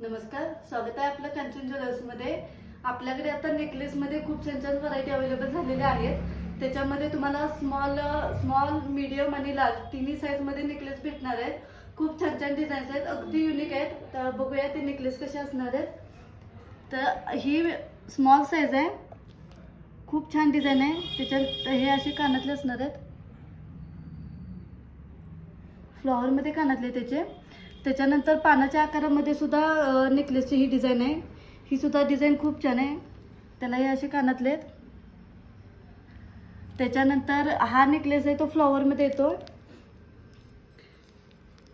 नमस्कार स्वागत आहे आपलं कांचन ज्वेलर्समध्ये आपल्याकडे आता नेकलेसमध्ये खूप छान छान व्हरायटी अवेलेबल झालेल्या आहेत. त्याच्यामध्ये तुम्हाला स्मॉल स्मॉल मीडियम आणि लार्ज तिन्ही साईजमध्ये नेकलेस भेटणार आहेत. खूप छान छान डिझाईन्स आहेत. अगदी युनिक आहेत. तर बघूया ते नेकलेस कसे असणार आहेत. तर ही स्मॉल साईज आहे. खूप छान डिझाईन आहे. त्याच्यात हे असे कानातले असणार आहेत. फ्लॉवरमध्ये कानातले त्याचे. त्याच्यानंतर पानाच्या आकारामध्ये सुद्धा नेकलेसची ही डिझाईन आहे. ही सुद्धा डिझाईन खूप छान आहे. त्याला हे असे कानातले आहेत. त्याच्यानंतर हा नेकलेस आहे तो फ्लॉवरमध्ये येतो.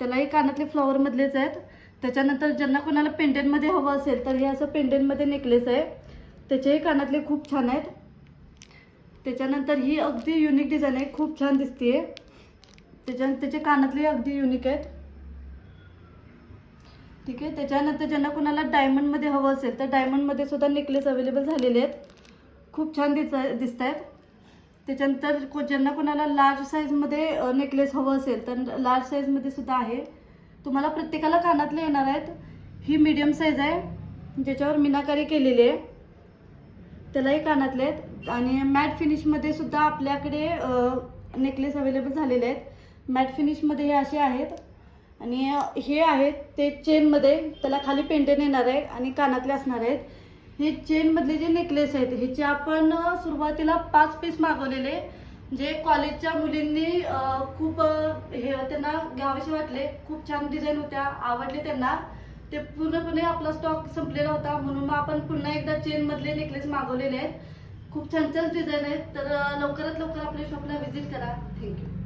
त्यालाही कानातले फ्लॉवरमधलेच आहेत. त्याच्यानंतर ज्यांना कोणाला पेंडेंटमध्ये हवं असेल तर हे असं पेंडेंटमध्ये नेकलेस आहे. त्याचेही कानातले खूप छान आहेत. त्याच्यानंतर ही अगदी युनिक डिझाईन आहे. खूप छान दिसते त्याच्या त्याचे कानातले अगदी युनिक आहेत. ठीक आहे? त्याच्यानंतर ज्यांना कोणाला डायमंडमध्ये हवं असेल तर डायमंडमध्ये सुद्धा नेकलेस अवेलेबल झालेले आहेत. खूप छान दिस दिसत आहेत त्याच्यानंतर को ज्यांना कोणाला लार्ज साईजमध्ये नेकलेस हवं असेल तर लार्ज साईजमध्ये सुद्धा आहे. तुम्हाला प्रत्येकाला कानातले येणार आहेत. ही मीडियम साईज आहे ज्याच्यावर मीनाकारी केलेली आहे. त्यालाही कानातले आहेत. आणि मॅट फिनिशमध्ये सुद्धा आपल्याकडे नेकलेस अवेलेबल झालेले आहेत. मॅट फिनिशमध्ये हे असे आहेत. आणि हे आहेत ते चेनमध्ये त्याला खाली पेंटेन येणार आहे आणि कानातले असणार आहेत. हे चेनमधले जे नेकलेस आहेत ह्याचे आपण सुरुवातीला पाच पीस मागवलेले. जे कॉलेजच्या मुलींनी खूप हे त्यांना घ्यावेसे वाटले. खूप छान डिझाईन होत्या आवडले त्यांना. ते पूर्णपणे आपला स्टॉक संपलेला होता. म्हणून मग आपण पुन्हा एकदा चेनमधले नेकलेस मागवलेले आहेत. खूप छान छान डिझाईन आहेत. तर लवकरात लवकर आपल्या शॉपला व्हिजिट करा. थँक्यू